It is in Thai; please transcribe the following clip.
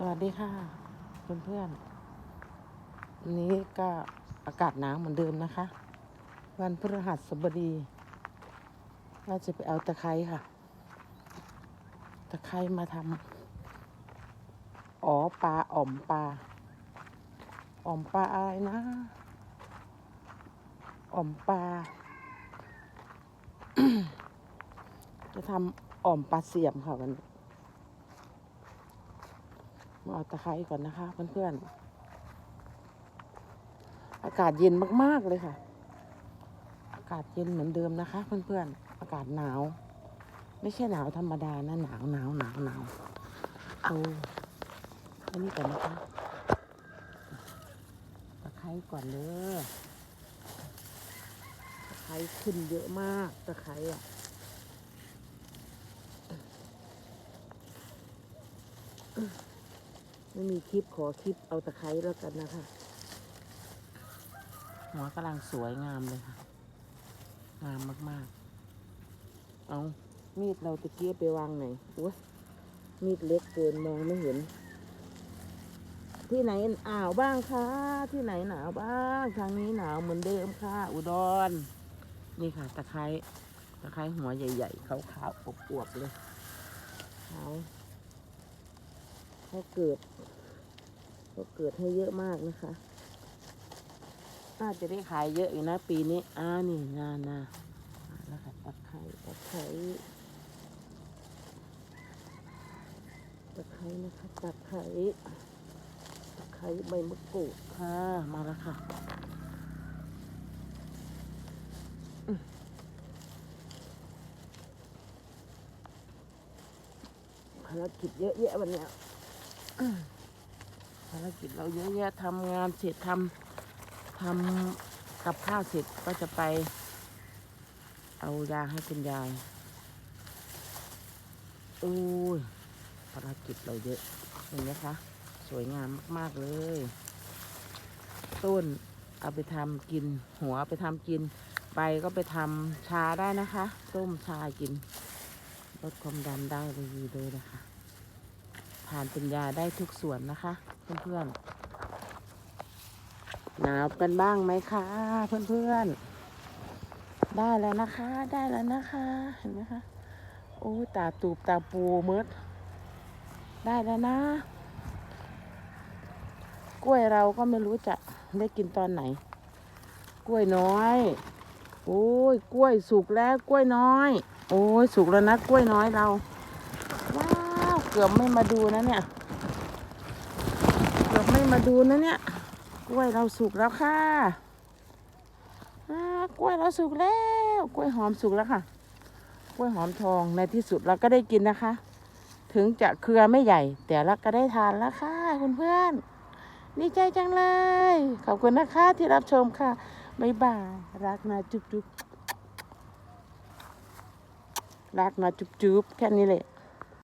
สวัสดีค่ะเพื่อนเพื่อนๆวันนี้ก็อากาศหนาวเหมือนเดิมนะคะ วันพฤหัสบดีว่าจะไปเอาตะไคร้ค่ะ ตะไคร้มาทำอ๋อปลาอ่อมปลาอ่อมปลาอะไรนะอ่อมปลาจะทำอ่อมปลาเสียมค่ะวันนี้ มาเอาตะไคร้ก่อนนะคะ เพื่อนๆ อากาศเย็นมากๆเลยค่ะ อากาศเย็นเหมือนเดิมนะคะ เพื่อนๆ อากาศหนาว ไม่ใช่หนาวธรรมดานะหนาวหนาวหนาวหนาวเอาอันนี้ก่อนนะคะตะไคร้ก่อนเลยตะไคร้ขึ้นเยอะมากตะไคร้อะ ไม่มีคลิปขอคลิปเอาตะไคร้แล้วกันนะคะ หัวกำลังสวยงามเลยค่ะ งามมากๆ เอามีดเราตะเกียบไปวางไหนโอ้ยมีดเล็กเกินมองไม่เห็น ที่ไหนอ่าวบ้างคะ ที่ไหนหนาวบ้าง ทางนี้หนาวเหมือนเดิมค่ะ อุดร นี่ค่ะ ตะไคร้ ตะไคร้หัวใหญ่ ๆ ขาวๆอวบๆเลยขาว เขาเกิดเขาเกิดให้เยอะมากนะคะ น่าจะได้ขายเยอะอยู่นะ ปีนี้อ้านี่นานามาแล้วค่ะตะไคร้ตะไคร้ตะไคร้นะคะตะไคร้ตะไคร้ใบมะกรูดค่ะมาแล้วค่ะภารกิจเยอะแยะวันนี้ ภารกิจเราเยอะแยะทำงานเสร็จทำทำกับข้าวเสร็จก็จะไป เอายาให้คุณยายอู้ยภารกิจเราเยอะเห็นไหมคะ สวยงามมากๆเลย ต้นเอาไปทำกิน หัวไปทำกินใบก็ไปทำชาได้นะคะ ต้มชากินลดความดันได้เลยเลยนะคะ ทานเป็นยาได้ทุกส่วนนะคะ เพื่อนๆหนาวกันบ้างไหมคะเพื่อนๆ ได้แล้วนะคะ ได้แล้วนะคะเห็นไหมคะโอ้ตาตูบตาปูมืดได้แล้วนะ กล้วยเราก็ไม่รู้จะได้กินตอนไหน กล้วยน้อย โอ้ยกล้วยสุกแล้วกล้วยน้อย โอ้ยสุกแล้วนะกล้วยน้อยเรา เกือบไม่มาดูนะเนี่ยเกือบไม่มาดูนะเนี่ย กล้วยเราสุกแล้วค่ะอ่ากล้วยเราสุกแล้ว กล้วยหอมสุกแล้วค่ะ กล้วยหอมทองในที่สุดเราก็ได้กินนะคะ ถึงจะเครือไม่ใหญ่ แต่เราก็ได้ทานแล้วค่ะคุณเพื่อนๆดีใจจังเลย ขอบคุณนะคะที่รับชมค่ะบ๊ายบายรักนะจุ๊บจุ๊บรักนะจุ๊บจุ๊บแค่นี้เลย